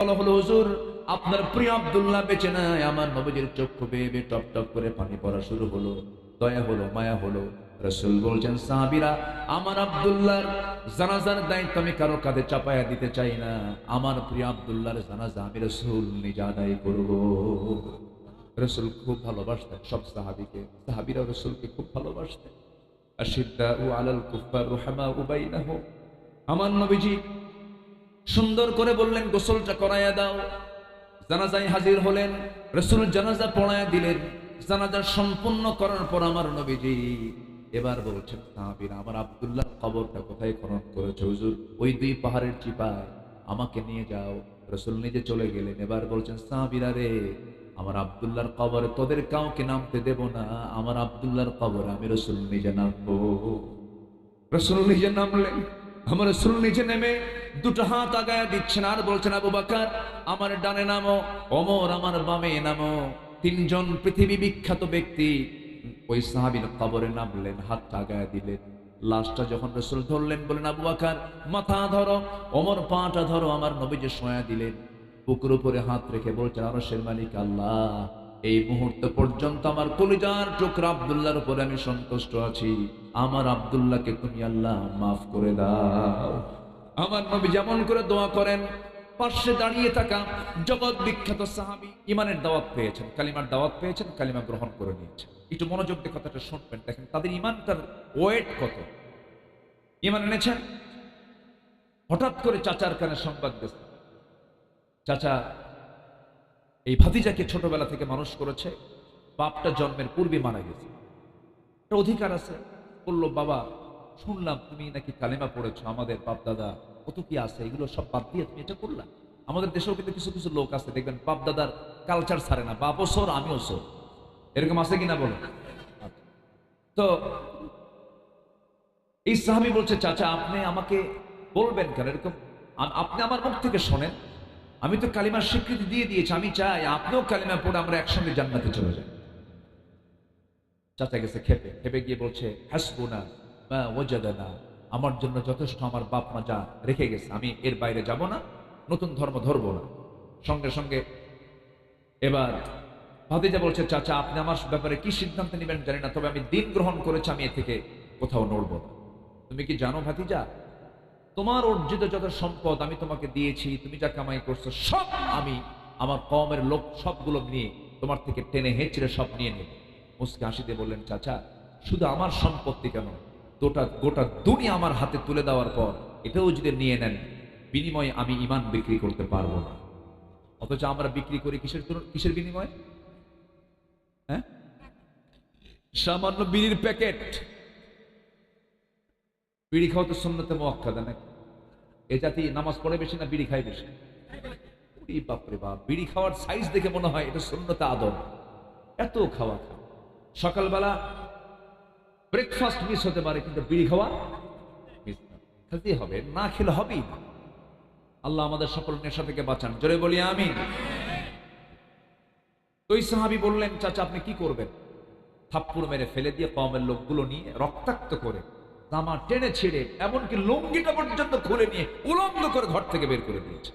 বলা, হলো হুজুর, আপনার প্রিয় আব্দুল্লাহ বেঁচে নাই, আমার নবীজির চক্ষু বেয়ে বেয়ে টপ টপ করে পানি পড়া শুরু হলো, দয়া হলো, মায়া হলো। রসুল বলছেন, সাহাবিরা, আমার আব্দুল্লাহর জানাজার দায়িত্ব আমি কারও কাঁধে চাপায়া দিতে চাই না, আমার প্রিয় আব্দুল্লাহর জানাজা আমি রসুল নিজে আদায় করব। রসুল খুব ভালোবাসতেন সব সাহাবিকে সাহাবিরা রসুলকে খুব ভালোবাসতেন। আশিদ্দা ও আলাল কুফার রুহামা উবাইনাহ আমার নবীজি সুন্দর করে বললেন, গোসলটা করাইয়া দাও। জানাজায় হাজির হলেন, রসুল জানাজা পড়ায়া দিলেন। জানাজা সম্পূর্ণ করার পর আমার নবীজি এবার বলছেন, সাহাবীরা, আমার আব্দুল্লাহ কবরটা কোথায় খনন করেছে? হুজুর, ওই দুই পাহাড়ের চিপায় আমাকে নিয়ে যাও। রসুল নিজে চলে গেলেন, এবার বলছেন, সাহাবীরা রে, আমার আব্দুল্লাহর কবরে তোদের কাউকে নামতে দেব না, আমার আব্দুল্লাহর কবর আমি রসুল নিজে নামবো। রসুল নিজে নামলেন। আমার রসুল নিচে নেমে দুটো হাত আগায় দিচ্ছেন আর বলছেন, আবু বাকার, আমার ডানে নামো অমর আমার বামে নামো। তিনজন পৃথিবী বিখ্যাত ব্যক্তি ওই সাহাবির কবরে নামলেন হাতটা আগায় দিলেন। লাশটা যখন রসুল ধরলেন বলেন আবু বাকার, মাথা ধরো অমর পাটা ধরো, আমার নবীজে সয়া দিলেন। বুকুর উপরে হাত রেখে বলছেন, আরশের মালিক আল্লাহ, এই মুহূর্ত পর্যন্ত আমার কলিজার টুকরা আব্দুল্লাহর উপরে আমি সন্তুষ্ট আছি। আমার আব্দুল্লাহকে তুমি আল্লাহ মাফ করে দাও। আমার নবী যেমন করে দোয়া করেন পার্শ্বে দাঁড়িয়ে থাকা জগৎ বিখ্যাত সাহাবি ইমানের দাওয়াত পেয়েছেন, কালিমার দাওয়াত পেয়েছেন, কালিমা গ্রহণ করে নিয়েছেন। একটু মনোযোগ দিয়ে কথাটা শুনবেন, দেখেন তাদের ইমানটার ওয়েট কত। ইমান এনেছেন? হঠাৎ করে চাচার কানে সংবাদ গেছে চাচা, এই ভাতিজাকে ছোটবেলা থেকে মানুষ করেছে, বাপটা জন্মের পূর্বে মারা গেছে। অধিকার আছে। বলল, বাবা, শুনলাম তুমি নাকি কালেমা পড়েছো, আমাদের বাপ দাদা কত কি আছে, এগুলো সব বাদ দিয়ে তুমি এটা করলাম আমাদের দেশেও কিন্তু কিছু কিছু লোক আছে, দেখবেন বাপ দাদার কালচার ছাড়ে না, বাপও সোর, আমিও সোর। এরকম আছে কিনা বলো? তো এই সাহাবি বলছে, চাচা, আপনি আমাকে বলবেন কেন? এরকম আপনি আমার মুখ থেকে শোনেন, আমি তো কালিমার স্বীকৃতি দিয়ে দিয়েছি, আমি চাই আপনিও কালিমা পড়ে আমরা একসঙ্গে জান্নাতে চলে যাই। চাচা গেছে খেপে খেপে গিয়ে বলছে, হাসবুনা, মা ওয়াজাদানা, আমার জন্য যথেষ্ট আমার বাপ মা যা রেখে গেছে, আমি এর বাইরে যাব না, নতুন ধর্ম ধরবো না। সঙ্গে সঙ্গে এবার ভাতিজা বলছে, চাচা, আপনি আমার ব্যাপারে কি সিদ্ধান্ত নেবেন জানি না, তবে আমি দিন গ্রহণ করেছি, আমি এ থেকে কোথাও নড়বো না। তুমি কি জানো ভাতিজা, তোমার অর্জিত যত সম্পদ আমি তোমাকে দিয়েছি, তুমি যা কামাই করছ, সব আমি আমার কমের লোক, সবগুলো নিয়ে তোমার থেকে টেনে হেঁচড়ে সব নিয়ে নেব। মুসকে হাসিতে বললেন, চাচা, শুধু আমার সম্পত্তি কেন? গোটা গোটা দুনিয়া আমার হাতে তুলে দেওয়ার পর এটাও যদি নিয়ে নেন, বিনিময়ে আমি ইমান বিক্রি করতে পারব না। অথচ আমরা বিক্রি করি কিসের কিসের বিনিময়ে? হ্যাঁ? সামান্য বিড়ির প্যাকেট। বিড়ি খাওয়া তো সুন্নতে মোয়াক্কাদা নাকি? এ জাতি নামাজ পড়ে বেশি না বিড়ি খায় বেশি? বাপরে বাপ, বিড়ি খাওয়ার সাইজ দেখে মনে হয় এটা সুন্নতে আদর এত খাওয়া খাওয়া সকালবেলা ব্রেকফাস্ট মিস হতে পারে, কিন্তু বিড়ি খাওয়া মিস হবে, না খেলে হবেই আল্লাহ আমাদের সকল নেশা থেকে বাঁচান। জোরে বলি আমি ওই সাহাবি বললেন, চাচা, আপনি কি করবেন? থাপ্পুর মেরে ফেলে দিয়ে কমের লোকগুলো নিয়ে রক্তাক্ত করে জামা টেনে ছেড়ে, এমনকি লুঙ্গিটা পর্যন্ত খুলে নিয়ে উলঙ্গ করে ঘর থেকে বের করে দিয়েছে।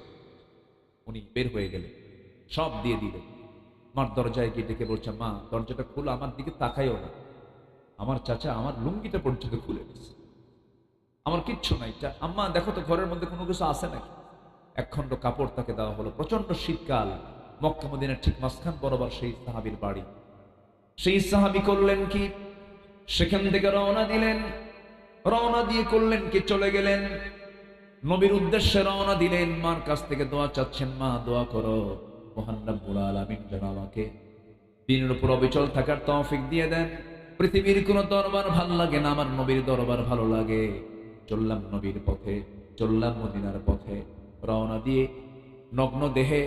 উনি বের হয়ে গেলেন। সব দিয়ে দিলেন। আমার দরজায় গিয়ে ডেকে বলছে, মা, দরজাটা খুলে, আমার দিকে তাকাইও না। আমার চাচা আমার লুঙ্গিটা পর্যন্ত খুলে দিয়েছে। আমার কিচ্ছু নাই। আম্মা, দেখো তো ঘরের মধ্যে কোনো কিছু আছে নাকি? একখণ্ড কাপড় তাকে দেওয়া হলো। প্রচণ্ড শীতকাল। মক্কা মদিনার ঠিক মাঝখান বরাবর সেই সাহাবির বাড়ি। সেই সাহাবি করলেন কি? সেখান থেকে রওনা দিলেন। রওনা দিয়ে করলেন কি? চলে গেলেন। নবীর উদ্দেশ্যে রওনা দিলেন। মার কাছ থেকে দোয়া চাচ্ছেন, মা, দোয়া করো। মোহান্নবুল আলমিন যেন আমাকে দিনের উপর অবিচল থাকার তৌফিক দিয়ে দেন। পৃথিবীর কোন দরবার ভালো লাগে না, আমার নবীর দরবার ভালো লাগে। চললাম নবীর পথে, চললাম মদিনার পথে, রওনা দিয়ে নগ্ন দেহে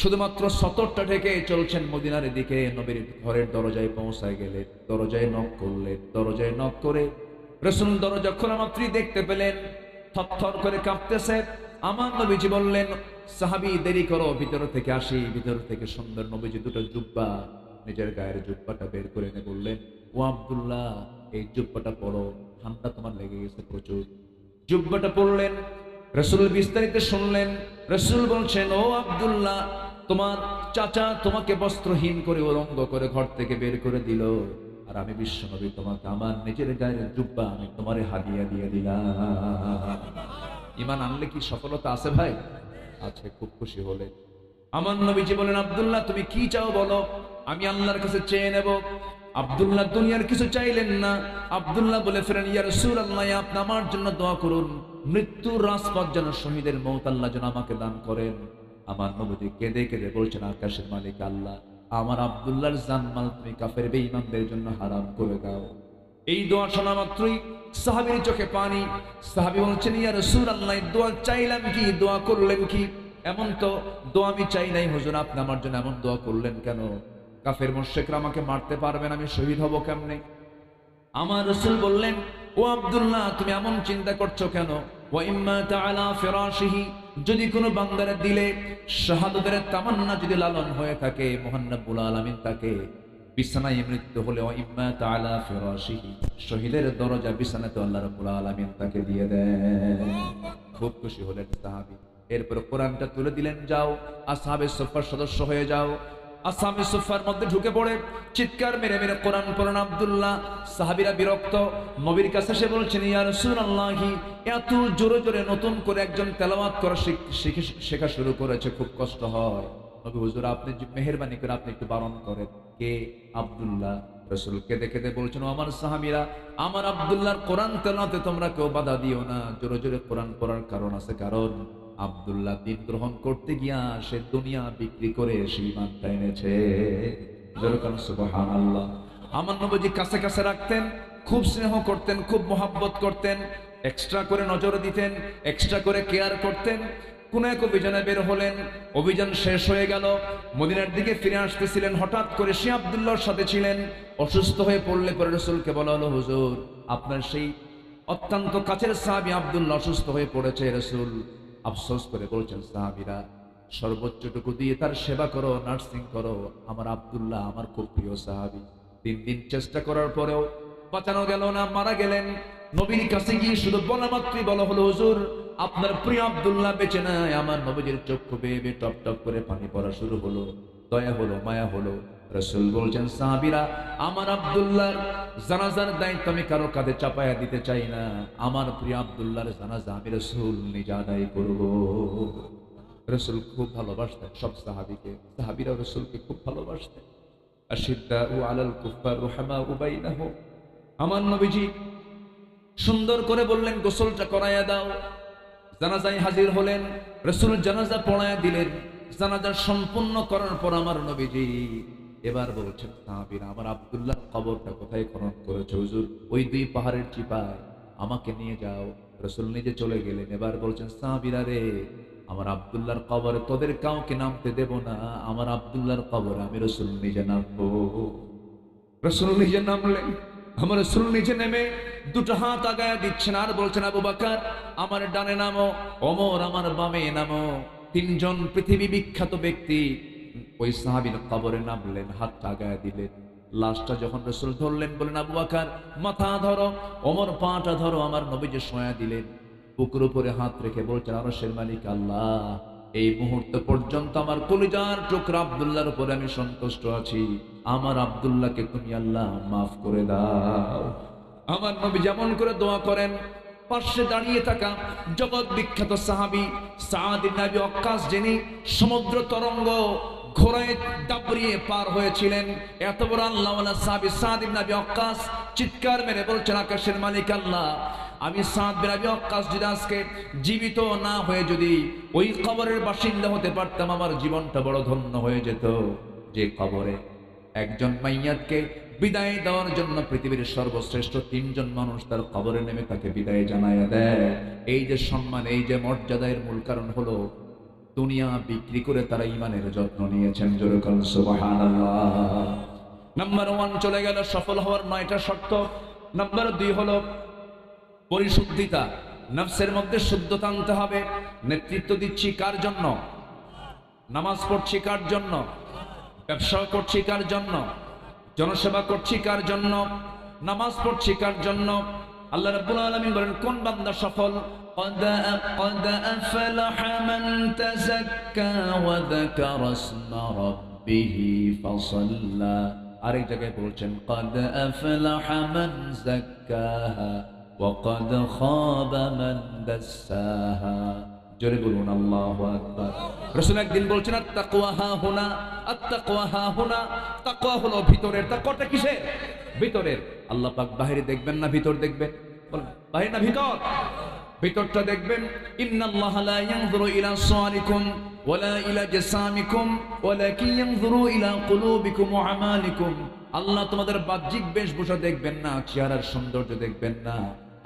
শুধুমাত্র সতরটা ঢেকে চলছেন মদিনার দিকে। নবীর ঘরের দরজায় পৌঁছায় গেলে দরজায় নখ করলেন, দরজায় নখ করে রসুল দরজা খোলা মাত্রই দেখতে পেলেন। থরথর করে কাঁপতেছে। আমার নবীজি বললেন, সাহাবি, দেরি করো, ভিতর থেকে আসি। ভিতর থেকে সুন্দর নবীজি দুটো জুব্বা, নিজের গায়ের জুব্বাটা বের করে এনে বললেন, ও আবদুল্লাহ, এই জুব্বাটা পরো ঠান্ডা তোমার লেগে গেছে প্রচুর। জুব্বাটা পরলেন রসুল বিস্তারিত শুনলেন, রসুল বলছেন, ও আব্দুল্লাহ, তোমার চাচা তোমাকে বস্ত্রহীন করে উলঙ্গ করে ঘর থেকে বের করে দিল। আর আমি বিশ্বনবী তোমাকে আমার নিজের গায়ের জুব্বা আমি তোমারে হাদিয়া দিয়ে দিলাম। ইমান আনলে কি সফলতা আছে ভাই? আছে খুব খুশি হলে। আমার নবীজি বলেন, আব্দুল্লাহ, তুমি কি চাও বলো? আমি আল্লাহর কাছে চেয়ে নেব। আব্দুল্লাহ দুনিয়ার কিছু চাইলেন না। আব্দুল্লাহ বলে ফেরেন, ইয়া রাসূল আল্লাহ আপনি আমার জন্য দোয়া করুন। মৃত্যুর রাজপথ যেন শহীদের মৌত আল্লাহ যেন আমাকে দান করেন। আমার নবীজি কেঁদে কেঁদে বলছেন, আকাশের মালিক আল্লাহ, আমার আব্দুল্লাহর জানমাল তুমি কাফের বেঈমানদের জন্য হারাম করে দাও। এই দোয়া শোনা মাত্রই সাহাবীর চোখে পানি। সাহাবী বলছেন, ইয়া রাসূল আল্লাহ দোয়া চাইলাম কি? দোয়া করলেন কি? এমন তো দোয়া আমি চাই নাই। হুজুর, আপনি আমার জন্য এমন দোয়া করলেন কেন? কাফের মুশরিকরা আমাকে মারতে পারবেন আমি শহীদ হব কেমনে? আমার রসুল বললেন, ও আব্দুল্লাহ, তুমি এমন চিন্তা করছ কেন? ও যদি কোনো বান্দারে দিলে, শাহাদাতের তামান্না যদি লালন হয়ে থাকে, মহান রব্বুল আলামিন তাকে বিছানায় মৃত্যু হলে ইম্মা তাআলা ফিরাশিহি শহীদের দরজা বিছানাতে আল্লাহ রাব্বুল আলামিন তাকে দিয়ে দেন। খুব খুশি হলেন সাহাবী। এরপর কোরআনটা তুলে দিলেন, যাও আসহাবে সুফার সদস্য হয়ে যাও। সুফার মধ্যে ঢুকে পড়ে, চিৎকার মেরে মেরে কোরআন পড়েন আব্দুল্লাহ। সাহাবিরা বিরক্ত, নবীর কাছে সে বলছেন, ইয়া রাসূলুল্লাহি, এত জোরে জোরে নতুন করে একজন তেলাওয়াত করা শিখ- শুরু করেছে, খুব কষ্ট হয়। নবী, হুজুর, আপনি মেহেরবানি করে আপনি একটু বারণ করেন। কে আব্দুল্লাহ রসুল কেঁদে দেখে বলছেন আমার সাহাবিরা, আমার আব্দুল্লাহর কোরআন তেলাতে তোমরা কেউ বাধা দিও না। জোরে জোরে কোরআন পড়ার কারণ আছে কারণ, আব্দুল্লাহ দিন গ্রহণ করতে গিয়া সে দুনিয়া বিক্রি করে সেই ইমানটা এনেছে। আমার নবজি কাছে কাছে রাখতেন, খুব স্নেহ করতেন, খুব মোহাব্বত করতেন এক্সট্রা করে নজর দিতেন এক্সট্রা করে কেয়ার করতেন। কোন এক অভিযানে বের হলেন। অভিযান শেষ হয়ে গেল। মদিনার দিকে ফিরে আসতেছিলেন। হঠাৎ করে সে আব্দুল্লাহর সাথে ছিলেন। অসুস্থ হয়ে পড়লে পরে রসুলকে বলা হলো, হুজুর, আপনার সেই অত্যন্ত কাছের সাহাবি আব্দুল্লাহ অসুস্থ হয়ে পড়েছে রসুল। আফসোস করে বলছেন, সাহাবিরা, সর্বোচ্চটুকু দিয়ে তার সেবা করো, নার্সিং করো। আমার আব্দুল্লাহ আমার খুব প্রিয় সাহাবি। তিন দিন চেষ্টা করার পরেও বাঁচানো গেল না, মারা গেলেন। নবীর কাছে গিয়ে শুধু বলা মাত্রই বলা হলো, হুজুর আপনার প্রিয় আব্দুল্লাহ বেঁচে নাই, আমার নবীজির চক্ষু বেয়ে বেয়ে টপ টপ করে পানি পড়া শুরু হলো, দয়া হলো, মায়া হলো। রসুল বলছেন, সাহাবিরা, আমার আব্দুল্লাহর জানাজার দায়িত্ব আমি কারও কাঁধে চাপায়া দিতে চাই না। আমার প্রিয় আব্দুল্লাহর জানাজা আমি রসুল নিজে আদায় করব। রসুল খুব ভালোবাসতেন সব সাহাবিকে। সাহাবিরা রসুলকে খুব ভালোবাসতেন। আশিদ্দা ও আলাল কুফার রুহামা উবাইনাহ আমার নবীজি সুন্দর করে বললেন, গোসলটা করাইয়া দাও। জানাজায় হাজির হলেন রসুল জানাজা পড়ায়া দিলেন, জানাজা সম্পূর্ণ করার পর আমার নবীজি এবার বলছেন, সাহাবীরা, আমার আব্দুল্লাহ কবরটা কোথায় খনন করেছে হুজুর? ওই দুই পাহাড়ের চিপায় আমাকে নিয়ে যাও। রসুল নিজে চলে গেলেন, এবার বলছেন, সাহাবীরা রে, আমার আব্দুল্লাহর কবরে তোদের কাউকে নামতে দেব না, আমার আব্দুল্লাহর কবরে আমি রসুল নিজে নামবো। রসুল নিজে নামলেন। আমার রসুল নিচে নেমে দুটো হাত আগায় দিচ্ছেন আর বলছেন, আবু বাকার, আমার ডানে নামো অমর আমার বামে নামো। তিনজন পৃথিবী বিখ্যাত ব্যক্তি ওই সাহাবির কবরে নামলেন হাতটা আগায় দিলেন। লাশটা যখন রসুল ধরলেন বলেন আবু বাকার, মাথা ধরো অমর পাটা ধরো, আমার নবীকে সয়া দিলেন। বুকুর উপরে হাত রেখে বলছেন, আরশের মালিক আল্লাহ, এই মুহূর্ত পর্যন্ত আমার কলিজার টুকরা আব্দুল্লাহর উপরে আমি সন্তুষ্ট আছি। আমার আবদুল্লাহকে তুমি আল্লাহ মাফ করে দাও। আমার নবী যেমন করে দোয়া করেন, পাশে দাঁড়িয়ে থাকা জগৎ বিখ্যাত সাহাবি সাহাদিন নবী অক্কাস যিনি সমুদ্র তরঙ্গ ঘোড়ায় দাবড়িয়ে পার হয়েছিলেন, এত বড় আল্লাহ সাহাবি সাহাদিন নবী চিৎকার মেরে বলছেন, আকাশের মালিক আল্লাহ, আমি সাদ বেরাবি অক্কাস যদি আজকে জীবিত না হয়ে যদি ওই কবরের বাসিন্দা হতে পারতাম, আমার জীবনটা বড় ধন্য হয়ে যেত যে কবরে। একজন মাইয়াতকে বিদায় দেওয়ার জন্য পৃথিবীর সর্বশ্রেষ্ঠ তিনজন মানুষ তার কবরে নেমে তাকে বিদায় জানায় দেয়। এই যে সম্মান, এই যে মর্যাদার মূল কারণ হলো দুনিয়া বিক্রি করে তারা ইমানের যত্ন নিয়েছেন। নাম্বার ওয়ান চলে গেল, সফল হওয়ার নয়টা শর্ত। নাম্বার দুই হলো পরিশুদ্ধিতা। নফসের মধ্যে শুদ্ধতা আনতে হবে। নেতৃত্ব দিচ্ছি কার জন্য? নামাজ পড়ছি কার জন্য? ব্যবসা করছি কার জন্য জনসেবা করছি কার জন্য নামাজ পড়ছি কার জন্য আল্লাহ রাব্বুল আলামিন বলেন কোন বান্দা সফল قد قد أفلح من تزكى وذكر اسم ربه فصلى আরেক জায়গায় বলছেন قد أفلح من زكاها وقد خاب من دساها জোরে বলুন, আল্লাহু আকবার। রাসূল একদিন বলছেন আত্তাকওয়া হা হুনা আত্তাকওয়া হা হুনা তাকওয়া হলো ভিতরের তাকওয়াটা কিসের? ভিতরের। আল্লাহ পাক বাহিরে দেখবেন না, ভিতর দেখবেন? বাহির না, ভিতর? ভিতরটা দেখবেন, ইন্নাল্লাহ লা ইয়ানজুরু ইলা সারিকুম ওয়ালা ইলা জাসামিকুম ওয়ালাকিন ইয়ানজুরু ইলা কুলুবিকুম ওয়া আমালিকুম। আল্লাহ তোমাদের বাহ্যিক বেশভূষা দেখবেন না, চেহারার সৌন্দর্য দেখবেন না।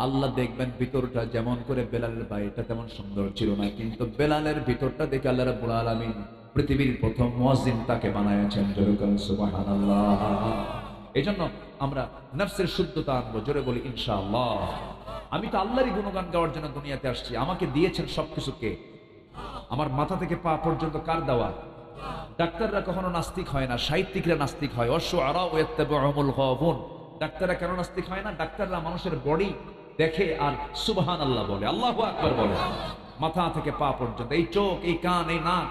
আল্লাহ দেখবেন ভিতরটা যেমন করে বেলালের বাইরেটা তেমন সুন্দর ছিল না, কিন্তু বেলালের ভিতরটা দেখে আল্লাহ রাব্বুল আলামিন পৃথিবীর প্রথম মুয়াজ্জিন তাকে বানায়াছেন সুবহানাল্লাহ। এজন্য আমরা নফসের শুদ্ধতা আনব, জোরে বলি, ইনশাআল্লাহ। আমি তো আল্লাহরই গুণগান গাওয়ার জন্য দুনিয়াতে আসছি, আমাকে দিয়েছেন সবকিছুকে আমার মাথা থেকে পা পর্যন্ত কার দেওয়া? ডাক্তাররা কখনো নাস্তিক হয় না, সাহিত্যিকরা নাস্তিক হয়। অশ্ব আরা ওয়াত্তাবিউহুমুল গাবুন ডাক্তাররা কেন নাস্তিক হয় না? ডাক্তাররা মানুষের বডি দেখে আর সুবহান আল্লাহ বলে, আল্লাহ আকবার বলে। মাথা থেকে পা পর্যন্ত, এই চোখ, এই কান, এই নাক,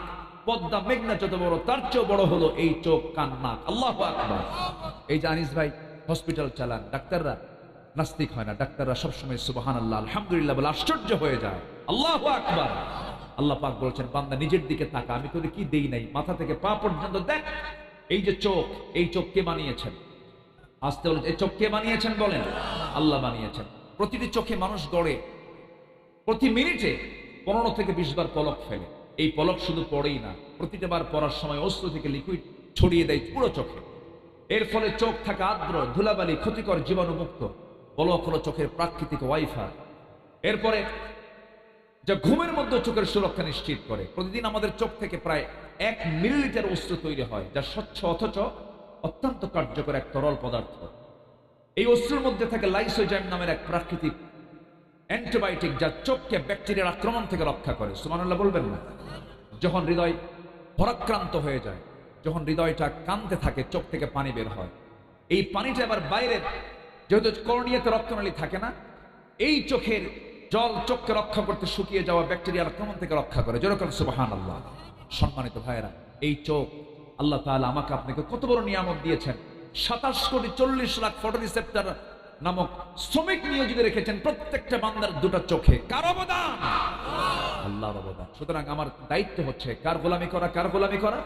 পদ্মা, মেঘনা যত বড়, তার চেয়েও বড় হলো এই চোখ, কান, নাক। আল্লাহ আকবার। এই জানিস ভাই হসপিটাল চালান, ডাক্তাররা নাস্তিক হয় না, ডাক্তাররা সবসময় সুবহান আল্লাহ আলহামদুলিল্লাহ বলে আশ্চর্য হয়ে যায়। আল্লাহ আকবার। আল্লাহ পাক বলছেন, বান্দা নিজের দিকে তাকা, আমি তোকে কি দেই নাই? মাথা থেকে পা পর্যন্ত দেখ, এই যে চোখ, এই চোখ কে বানিয়েছেন? আসতে বলে এই চোখ কে বানিয়েছেন বলেন? আল্লাহ বানিয়েছেন। প্রতিটি চোখে মানুষ গড়ে, প্রতি মিনিটে পনেরো থেকে বিশ বার পলক ফেলে। এই পলক শুধু পড়েই না, প্রতিটা বার পড়ার সময় অস্ত্র থেকে লিকুইড ছড়িয়ে দেয় পুরো চোখে। এর ফলে চোখ থাকা আর্দ্র, ধুলাবালি, ক্ষতিকর জীবাণুমুক্ত পলক হলো চোখের প্রাকৃতিক ওয়াইফাই এরপরে, যা ঘুমের মধ্যে চোখের সুরক্ষা নিশ্চিত করে। প্রতিদিন আমাদের চোখ থেকে প্রায় এক মিলিলিটার অস্ত্র তৈরি হয়, যা স্বচ্ছ অথচ অত্যন্ত কার্যকর এক তরল পদার্থ। এই অস্ত্রের মধ্যে থাকে লাইসোজাইম নামের এক প্রাকৃতিক অ্যান্টিবায়োটিক যা চোখকে ব্যাকটেরিয়ার আক্রমণ থেকে রক্ষা করে। সুমানুল্লাহ বলবেন না? যখন হৃদয় ভরাক্রান্ত হয়ে যায়, যখন হৃদয়টা কানতে থাকে, চোখ থেকে পানি বের হয়। এই পানিটা আবার বাইরের যেহেতু করণীয়তে রক্তনালী থাকে না, এই চোখের জল চোখকে রক্ষা করতে শুকিয়ে যাওয়া ব্যাকটেরিয়ার আক্রমণ থেকে রক্ষা করে। যেরকম সুবাহান আল্লাহ সম্মানিত ভাইয়েরা, এই চোখ, আল্লাহ তাআলা আমাকে আপনাকে কত বড় নিয়ামত দিয়েছেন। সাতাশ কোটি চল্লিশ লাখ ফটো রিসেপ্টার নামক শ্রমিক নিয়োজিত রেখেছেন প্রত্যেকটা বান্দার দুটো চোখে। কার অবদান? আল্লাহর অবদান। সুতরাং আমার দায়িত্ব হচ্ছে কার গোলামি করা, কার গোলামি করা?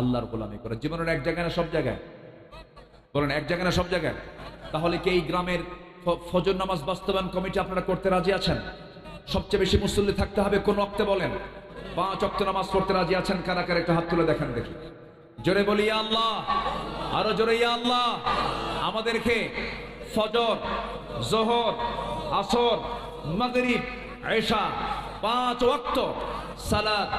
আল্লাহর গোলামি করা। জীবনের এক জায়গায় না সব জায়গায়? বলেন, এক জায়গায় না সব জায়গায়? তাহলে কি এই গ্রামের ফজর নামাজ বাস্তবায়ন কমিটি আপনারা করতে রাজি আছেন? সবচেয়ে বেশি মুসল্লি থাকতে হবে কোন অক্তে বলেন? পাঁচ অক্ত নামাজ পড়তে রাজি আছেন? কারা কারা? একটা হাত তুলে দেখেন দেখি। জোরে বলি আল্লাহ। আরও জোরে আল্লাহ। আমাদেরকে ফজর, জোহর, আসর, মাগরিব এশা পাঁচ ওয়াক্ত সালাত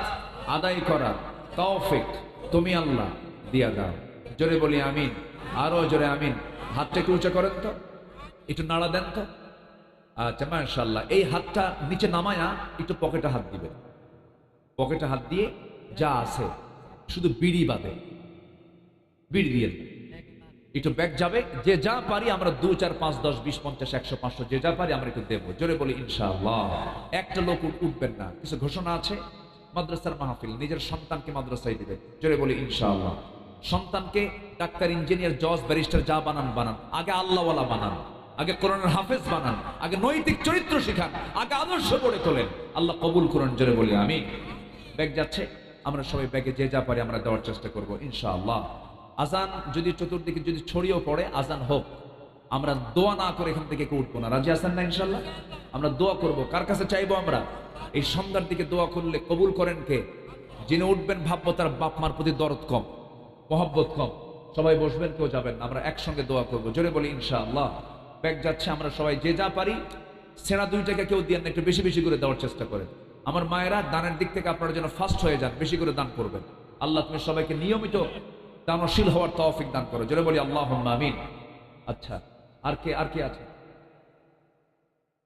আদায় করা তৌফিক তুমি আল্লাহ দিয়া দাও। জোরে বলি, আমিন। আরও জোরে, আমিন। হাতটা একটু উঁচা করেন তো, একটু নাড়া দেন তো। আচ্ছা মাশাল্লাহ এই হাতটা নিচে নামায়া একটু পকেটে হাত দিবেন। পকেটে হাত দিয়ে যা আছে শুধু বিড়ি বাদে। বিড়ি দিয়ে। একটু ব্যাগ যাবে। যে যা পারি আমরা দু, চার, পাঁচ, দশ, বিশ, পঞ্চাশ, একশো, পাঁচশো, যে যা পারি আমরা একটু দেবো। জোরে বলি, ইনশাআল্লাহ। একটা লোক উঠবেন না। কিছু ঘোষণা আছে? মাদ্রাসার মাহফিল। নিজের সন্তানকে মাদ্রাসায় দিবে। জোরে বলি, ইনশাআল্লাহ। সন্তানকে ডাক্তার, ইঞ্জিনিয়ার, জজ, ব্যারিস্টার যা বানান বানান। আগে আল্লাহওয়ালা বানান। আগে কোরআনের হাফেজ বানান। আগে নৈতিক চরিত্র শিখান। আগে আদর্শ গড়ে তোলেন। আল্লাহ কবুল করুন, জোরে বলি আমি ব্যাগ যাচ্ছে। আমরা সবাই ব্যাগে যে যা পারি আমরা দেওয়ার চেষ্টা করব, ইনশাআল্লাহ। আজান যদি চতুর্দিকে যদি ছড়িয়েও পড়ে, আজান হোক। আমরা দোয়া না করে এখান থেকে কেউ উঠবো না। রাজি আসান না ইনশাল্লাহ আমরা দোয়া করব। কার কাছে চাইব আমরা? এই সন্ধ্যার দিকে দোয়া করলে কবুল করেন কে? যিনি উঠবেন ভাববো তার বাপ মার প্রতি দরদ কম, মহব্বত কম। সবাই বসবেন, কেউ যাবেন না। আমরা একসঙ্গে দোয়া করব। জোরে বলি, ইনশাআল্লাহ। ব্যাগ যাচ্ছে, আমরা সবাই যে যা পারি, সেনা দুই টাকা কেউ দিয়ে একটু বেশি বেশি করে দেওয়ার চেষ্টা করেন। আমার মায়েরা দানের দিক থেকে আপনারা যেন ফার্স্ট হয়ে যান, বেশি করে দান করবেন। আল্লাহ তুমি সবাইকে নিয়মিত দানশীল হওয়ার তৌফিক দান করো। যেটা বলি আল্লাহ আমিন। আচ্ছা আর কে আর কে আছে?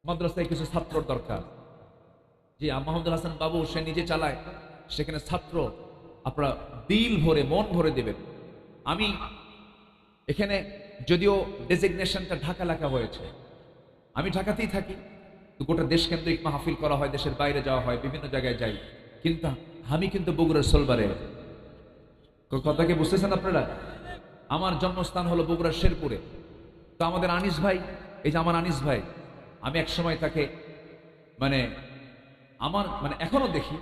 মাদ্রাসায় কিছু ছাত্রর দরকার। যে মোহাম্মদ হাসান বাবু, সে নিজে চালায়। সেখানে ছাত্র আপনারা দিল ভরে, মন ভরে দেবেন। আমি এখানে যদিও ডেজিগনেশনটা ঢাকা লেখা হয়েছে, আমি ঢাকাতেই থাকি। গোটা দেশ কেন্দ্রিক মাহফিল করা হয়, দেশের বাইরে যাওয়া হয়, বিভিন্ন জায়গায় যাই। কিন্তু আমি কিন্তু বগুড়ার সোলবারে। কথা কি বুঝতেছেন আপনারা? আমার জন্মস্থান হলো বগুড়ার শেরপুরে। তো আমাদের আনিস ভাই, এই যে আমার আনিস ভাই, আমি এক সময় তাকে মানে আমার মানে এখনও দেখি,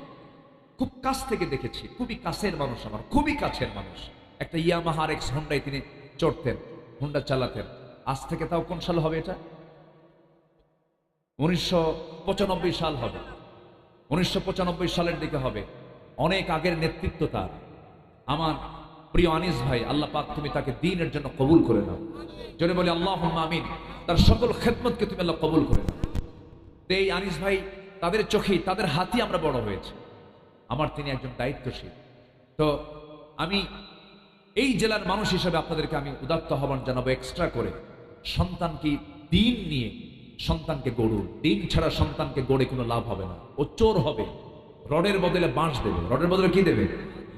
খুব কাছ থেকে দেখেছি। খুবই কাছের মানুষ আমার, খুবই কাছের মানুষ। একটা ইয়ামাহার এক্স হোন্ডায় তিনি চড়তেন হোন্ডা চালাতেন। আজ থেকে তাও কোন সাল হবে এটা? উনিশশো পঁচানব্বই সাল হবে। উনিশশো পঁচানব্বই সালের দিকে হবে। অনেক আগের নেতৃত্ব তার। আমার প্রিয় আনিস ভাই, আল্লাহ পাক তুমি তাকে দিনের জন্য কবুল করে নাও। জোরে বলি আল্লাহ আমিন। তার সকল খেদমতকে তুমি আল্লাহ কবুল করে নাও। তো এই আনিস ভাই, তাদের চোখেই, তাদের হাতই আমরা বড় হয়েছে। আমার তিনি একজন দায়িত্বশীল। তো আমি এই জেলার মানুষ হিসেবে আপনাদেরকে আমি উদাত্ত আহ্বান জানাব এক্সট্রা করে। সন্তানকে দিন নিয়ে সন্তানকে গড়ুন দিন ছাড়া সন্তানকে গড়ে কোনো লাভ হবে না। ও চোর হবে। রডের বদলে বাঁশ দেবে। রডের বদলে কি দেবে?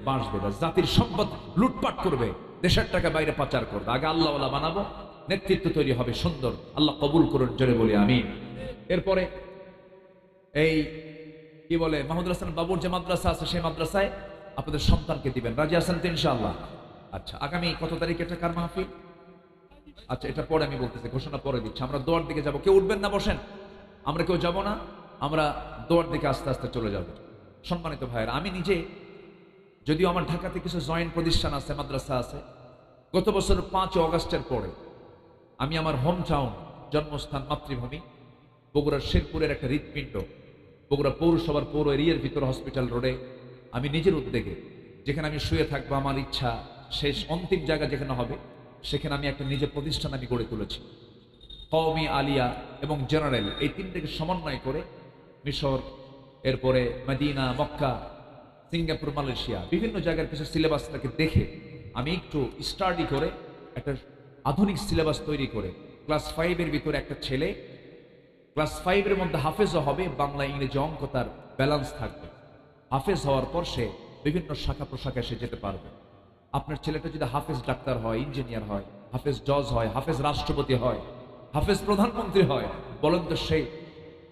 বাঁশ দেবে। জাতির সম্পদ লুটপাট করবে। দেশের টাকা বাইরে পাচার করবে। আগে আল্লাহ বানাবো। নেতৃত্ব তৈরি হবে সুন্দর। আল্লাহ কবুল করুন, জোরে বলি আমি এরপরে এই কি বলে, মাহমুদুল হাসান বাবুর যে মাদ্রাসা আছে, সেই মাদ্রাসায় আপনাদের সন্তানকে দিবেন। রাজি আছেন তো আচ্ছা আগামী কত তারিখে এটা কার মাহফিল? আচ্ছা এটা পরে আমি বলতেছি, ঘোষণা পরে দিচ্ছি। আমরা দোয়ার দিকে যাব। কেউ উঠবেন না, বসেন। আমরা কেউ যাব না, আমরা দোয়ার দিকে আস্তে আস্তে চলে যাব। সম্মানিত ভাইয়ের, আমি নিজে, যদিও আমার ঢাকাতে কিছু জয়েন্ট প্রতিষ্ঠান আছে, মাদ্রাসা আছে, গত বছর পাঁচ অগস্টের পরে আমি আমার হোম টাউন জন্মস্থান, মাতৃভূমি, বগুড়ার শেরপুরের একটা হৃৎপিণ্ড, বগুড়া পৌরসভার পৌর এরিয়ার ভিতর হসপিটাল রোডে আমি নিজের উদ্যোগে, যেখানে আমি শুয়ে থাকব, আমার ইচ্ছা শেষ অন্তিম জায়গা যেখানে হবে সেখানে আমি একটা নিজের প্রতিষ্ঠান আমি গড়ে তুলেছি। কওমি আলিয়া এবং জেনারেল এই তিনটাকে সমন্বয় করে মিশর, এরপরে মদিনা, মক্কা, সিঙ্গাপুর, মালয়েশিয়া বিভিন্ন জায়গার কিছু সিলেবাসটাকে দেখে আমি একটু স্টাডি করে একটা আধুনিক সিলেবাস তৈরি করে। ক্লাস ফাইভের ভিতরে একটা ছেলে ক্লাস ফাইভের মধ্যে হাফেজও হবে, বাংলা, ইংরেজি অঙ্ক তার ব্যালেন্স থাকবে। হাফেজ হওয়ার পর সে বিভিন্ন শাখা প্রশাখায় সে যেতে পারবে। আপনার ছেলেটা যদি হাফেজ ডাক্তার হয়, ইঞ্জিনিয়ার হয়, হাফেজ জজ হয়, হাফেজ রাষ্ট্রপতি হয়, হাফেজ প্রধানমন্ত্রী হয়, বলেন তো সেই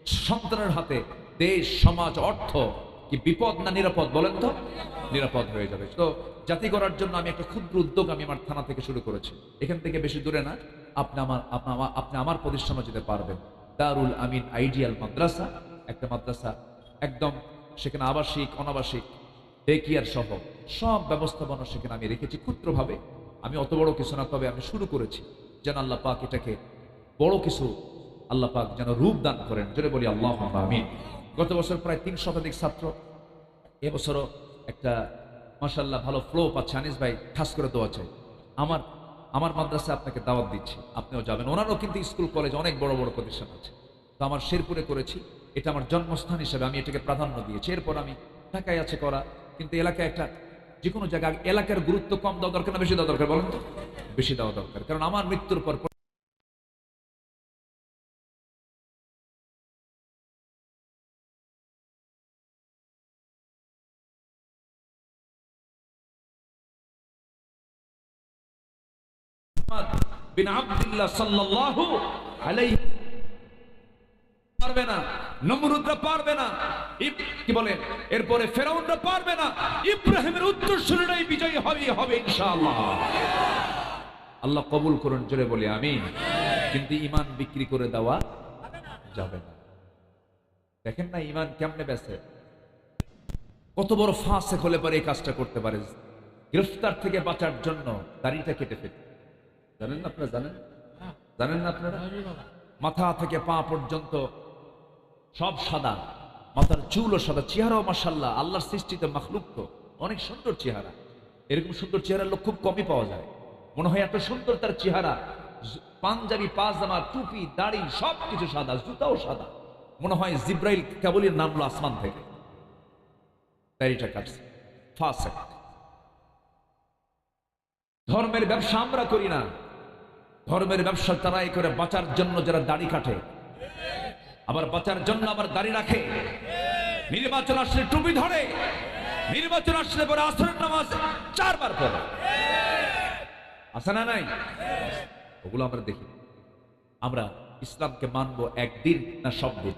সন্তানের হাতে দেশ, সমাজ, অর্থ কি বিপদ না নিরাপদ বলেন তো? নিরাপদ হয়ে যাবে। তো জাতি করার জন্য আমি একটা ক্ষুদ্র উদ্যোগ আমি আমার থানা থেকে শুরু করেছি। এখান থেকে বেশি দূরে না। আপনি আমার, আপনি আমার- আপনি আমার প্রতিষ্ঠানে যেতে পারবেন। দারুল আমিন আইডিয়াল মাদ্রাসা, একটা মাদ্রাসা একদম সেখানে আবাসিক, অনাবাসিক ডে কেয়ার সহ সব ব্যবস্থাপনা সেখানে আমি রেখেছি ক্ষুদ্রভাবে। আমি অত বড় কিছু না, তবে আমি শুরু করেছি। যেন আল্লাহ পাক এটাকে বড় কিছু আল্লাহ পাক যেন রূপ দান করেন। জোরে বলি, আল্লাহ আমিন। গত বছর প্রায় তিন শতাধিক ছাত্র এবছরও একটা মাসাল্লাহ ভালো ফ্লো পাচ্ছে। আনিস ভাই, খাস করে দেওয়া চাই। আমার আমার মাদ্রাসা আপনাকে দাওয়াত দিচ্ছি। আপনিও যাবেন। ওনারও কিন্তু স্কুল, কলেজ অনেক বড় বড় প্রতিষ্ঠান আছে। তো আমার শেরপুরে করেছি। এটা আমার জন্মস্থান হিসেবে আমি এটাকে প্রাধান্য দিয়েছি। এরপর আমি ঢাকায় আছে করা। কিন্তু এলাকায় একটা যে কোনো জায়গায় এলাকার গুরুত্ব কম দেওয়া দরকার না, বেশি দেওয়া দরকার, বলেন তো? বেশি দেওয়া দরকার। কারণ আমার মৃত্যুর পর বিন আব্দুল্লাহ সাল্লাল্লাহু আলাইহি পারবে না। নমরুদরা পারবে না। কি বলে? এরপরে ফেরাউনরা পারবে না। ইব্রাহিমের উত্তর উত্তরসূরিরাই বিজয়ী হবে হবে ইনশাআল্লাহ। আল্লাহ কবুল করুন, জোরে বলি আমি কিন্তু ইমান বিক্রি করে দেওয়া যাবে না। দেখেন না ইমান কেমনে বেছে কত বড় ফাঁসে হলে পরে এই কাজটা করতে পারে। গ্রেফতার থেকে বাঁচার জন্য দাড়িটা কেটে ফেলে। জানেন না আপনারা, জানেন? জানেন না আপনারা? মাথা থেকে পা পর্যন্ত সব সাদা। মাথার চুলও সাদা, চেহারাও মাসাল্লাহ আল্লাহর সৃষ্টিতে মাখলুক তো। অনেক সুন্দর চেহারা। এরকম সুন্দর চেহারার লোক খুব কমই পাওয়া যায়। মনে হয় এত সুন্দর তার চেহারা। পাঞ্জাবি, পাজামা, টুপি, দাড়ি সব কিছু সাদা, জুতাও সাদা। মনে হয় জিব্রাইল কেবলই নামলো আসমান থেকে। দাড়িটা কাটছে। ধর্মের ব্যবসা আমরা করি না। ধর্মের ব্যবসা তারাই করে বাঁচার জন্য যারা দাড়ি কাটে। আবার বাঁচার জন্য আবার দাড়ি রাখে। নির্বাচন আসলে টুপি ধরে। নির্বাচন আসলে পরে আসরের নামাজ চারবার পড়ে। আছে না নাই? ওগুলো আমরা দেখি। আমরা ইসলামকে মানবো একদিন না সব দিন।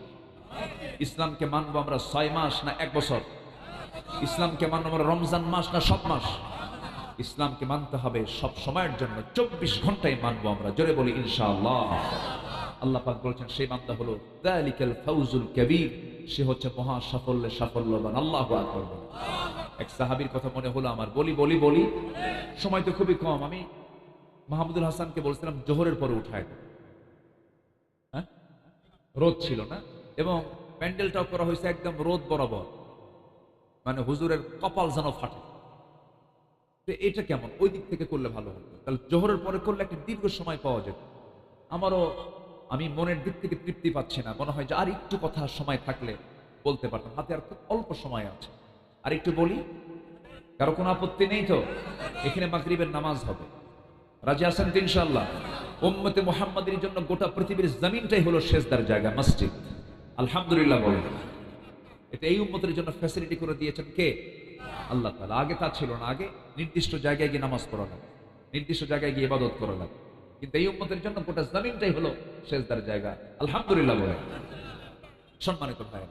ইসলামকে মানবো আমরা ছয় মাস না এক বছর। ইসলামকে মানবো আমরা রমজান মাস না সব মাস। ইসলামকে মানতে হবে সব সময়ের জন্য। চব্বিশ ঘন্টায় মানবো আমরা। জোরে বলি, ইনশাআল্লাহ। আল্লাহ পাক বলছেন, সেই বান্দা হলো দালিকাল ফাউজুল কবির। সে হচ্ছে মহা সাফল্যে সাফল্যবান। আল্লাহ আকবার এক সাহাবীর কথা মনে হলো আমার। বলি বলি বলি। সময় তো খুবই কম। আমি মাহমুদুল হাসানকে বলছিলাম, জোহরের পরে উঠায়। হ্যাঁ? রোদ ছিল না? এবং প্যান্ডেলটাও করা হয়েছে একদম রোদ বরাবর। মানে হুজুরের কপাল যেন ফাটে। তো এটা কেমন? ওই দিক থেকে করলে ভালো হতো। তাহলে জোহরের পরে করলে একটা দীর্ঘ সময় পাওয়া যেত। আমারও আমি মনের দিক থেকে তৃপ্তি পাচ্ছি না। মনে হয় যে আর একটু কথা সময় থাকলে বলতে পারতাম। হাতে আর খুব অল্প সময় আছে। আর একটু বলি, কারও কোনো আপত্তি নেই তো? এখানে মাগরিবের নামাজ হবে। রাজি আছেন তো ইনশাআল্লাহ? উম্মতে মুহাম্মাদের জন্য গোটা পৃথিবীর জমিনটাই হলো শেষদার জায়গা, মসজিদ। আলহামদুলিল্লাহ বলেন। এটা এই উম্মতের জন্য ফ্যাসিলিটি করে দিয়েছেন কে? আল্লাহ তাআলা। আগে তা ছিল না। আগে নির্দিষ্ট জায়গায় গিয়ে নামাজ পড়া লাগে নির্দিষ্ট জায়গায় গিয়ে ইবাদত করা লাগে কিন্তু এই উম্মতের জন্য গোটা জমিনটাই হলো শেষদার জায়গা। আলহামদুলিল্লাহ বলে। সম্মানিত ভাই